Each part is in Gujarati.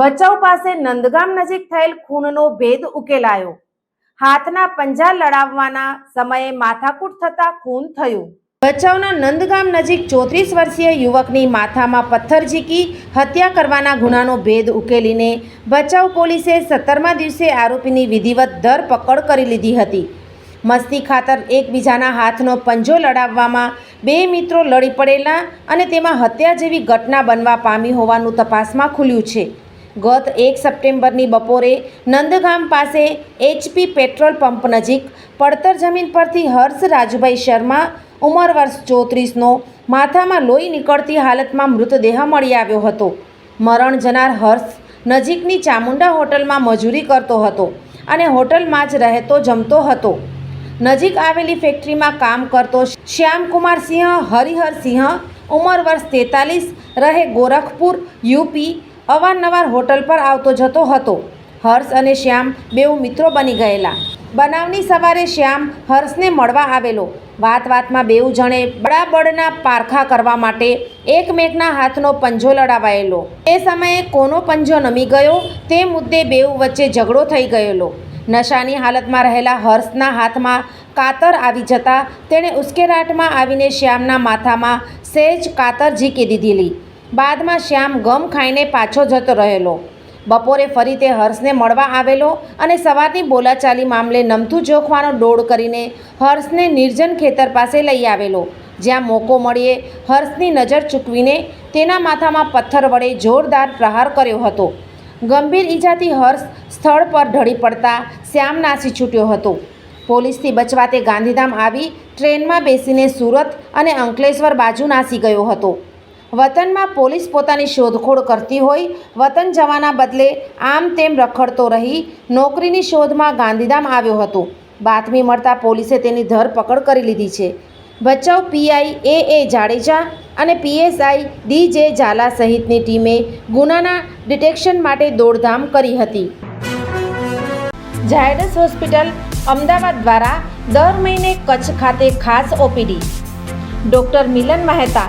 ભચાઉ પાસે નંદગામ નજીક થયેલ ખૂનનો ભેદ ઉકેલાયો. હાથના પંજા લડાવવાના સમયે માથાકૂટ થતા ખૂન થયું. ભચાઉના નંદગામ નજીક ચોત્રીસ વર્ષીય યુવકની માથામાં પથ્થર ઝીકી હત્યા કરવાના ગુનાનો ભેદ ઉકેલીને ભચાઉ પોલીસે સત્તરમા દિવસે આરોપીની વિધિવત ધરપકડ કરી લીધી હતી. મસ્તી ખાતર એકબીજાના હાથનો પંજો લડાવવામાં બે મિત્રો લડી પડેલા અને તેમાં હત્યા જેવી ઘટના બનવા પામી હોવાનું તપાસમાં ખુલ્યું છે. ગત એક સપ્ટેમ્બરની બપોરે નંદગામ પાસે એચપી પેટ્રોલ પંપ નજીક પડતર જમીન પરથી હર્ષ રાજુભાઈ શર્મા, ઉંમર વર્ષ ચોત્રીસનો, માથામાં લોહી નીકળતી હાલતમાં મૃતદેહ મળી આવ્યો હતો. મરણ જનાર હર્ષ નજીકની ચામુંડા હોટલમાં મજૂરી કરતો હતો અને હોટલમાં જ રહેતો જમતો હતો. નજીક આવેલી ફેક્ટરીમાં કામ કરતો શ્યામકુમાર સિંહ હરિહરસિંહ ઉંમર વર્ષ તેતાલીસ, રહે ગોરખપુર, યુપી અવારનવાર હોટલ પર આવતો જતો હતો. હર્ષ અને શ્યામ બેઉ મિત્રો બની ગયેલા. બનાવની સવારે શ્યામ હર્ષને મળવા આવેલો. વાત વાતમાં બેઉ જણે બડાબડના પારખા કરવા માટે એકમેકના હાથનો પંજો લડાવાયેલો. એ સમયે કોનો પંજો નમી ગયો તે મુદ્દે બેઉ વચ્ચે ઝઘડો થઈ ગયેલો. નશાની હાલતમાં રહેલા હર્ષના હાથમાં કાતર આવી જતા તેણે ઉશ્કેરાટમાં આવીને શ્યામના માથામાં સહેજ કાતર ઝીકી દીધેલી. બાદમાં શ્યામ ગમ ખાઈને પાછો જતો રહેલો. બપોરે ફરી તે હર્ષને મળવા આવેલો અને સવારની બોલાચાલી મામલે નમતું જોખવાનો દોડ કરીને હર્ષને નિર્જન ખેતર પાસે લઈ આવેલો. જ્યાં મોકો મળીએ, હર્ષની નજર ચૂકવીને તેના માથામાં પથ્થર વડે જોરદાર પ્રહાર કર્યો હતો. ગંભીર ઈજાથી હર્ષ સ્થળ પર ઢળી પડતા શ્યામ નાસી છૂટ્યો હતો. પોલીસથી બચવા તે ગાંધીધામ આવી ટ્રેનમાં બેસીને સુરત અને અંકલેશ્વર બાજુ નાસી ગયો હતો. વતનમાં પોલીસ પોતાની શોધખોળ કરતી હોય, વતન જવાના બદલે આમ તેમ રખડતો રહી, નોકરીની શોધમાં ગાંધીધામ આવ્યો હતો. બાતમી મળતા પોલીસે તેની ધરપકડ કરી લીધી છે. Bhachau PI A A Jadeja અને પીએસઆઈ ડી જે ઝાલા સહિતની ટીમે ગુનાના ડિટેક્શન માટે દોડધામ કરી હતી. ઝાયડસ હોસ્પિટલ અમદાવાદ દ્વારા દર મહિને કચ્છ ખાતે ખાસ OPD. Doctor Milan Mehta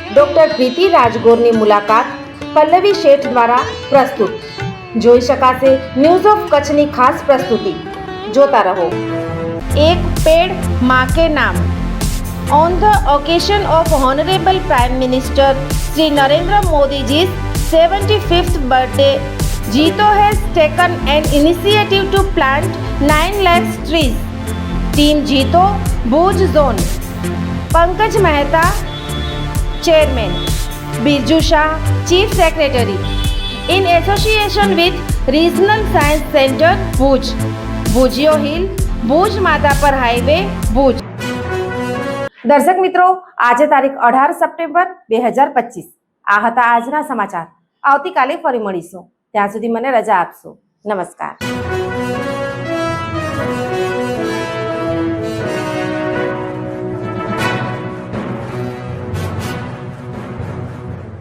doctor પ્રીતિ રાજગોરની મુલાકાત પલ્લવી શેઠ દ્વારા પ્રસ્તુત જોઈ શકાશે ન્યૂઝ ઓફ કચ્છની ખાસ પ્રસ્તુતિ જોતા રહો એક પેડ માં કે નામ On the occasion of Honorable Prime Minister Sri Narendra Modi's 75th birthday, Jito has taken an initiative to plant 9 lakhs trees. Team Jito, Bhuj Zone. Pankaj Mehta, Chairman. Birju Shah, Chief Secretary. In association with Regional Science Center, Bhuj. Bhujio Hill, Bhuj Madapar Highway, Bhuj. દર્શક મિત્રો આજે તારીખ અઢાર સપ્ટેમ્બર બે હજાર પચીસ આ હતા આજના સમાચાર આવતીકાલે ફરી મળીશું ત્યાં સુધી મને રજા આપશો નમસ્કાર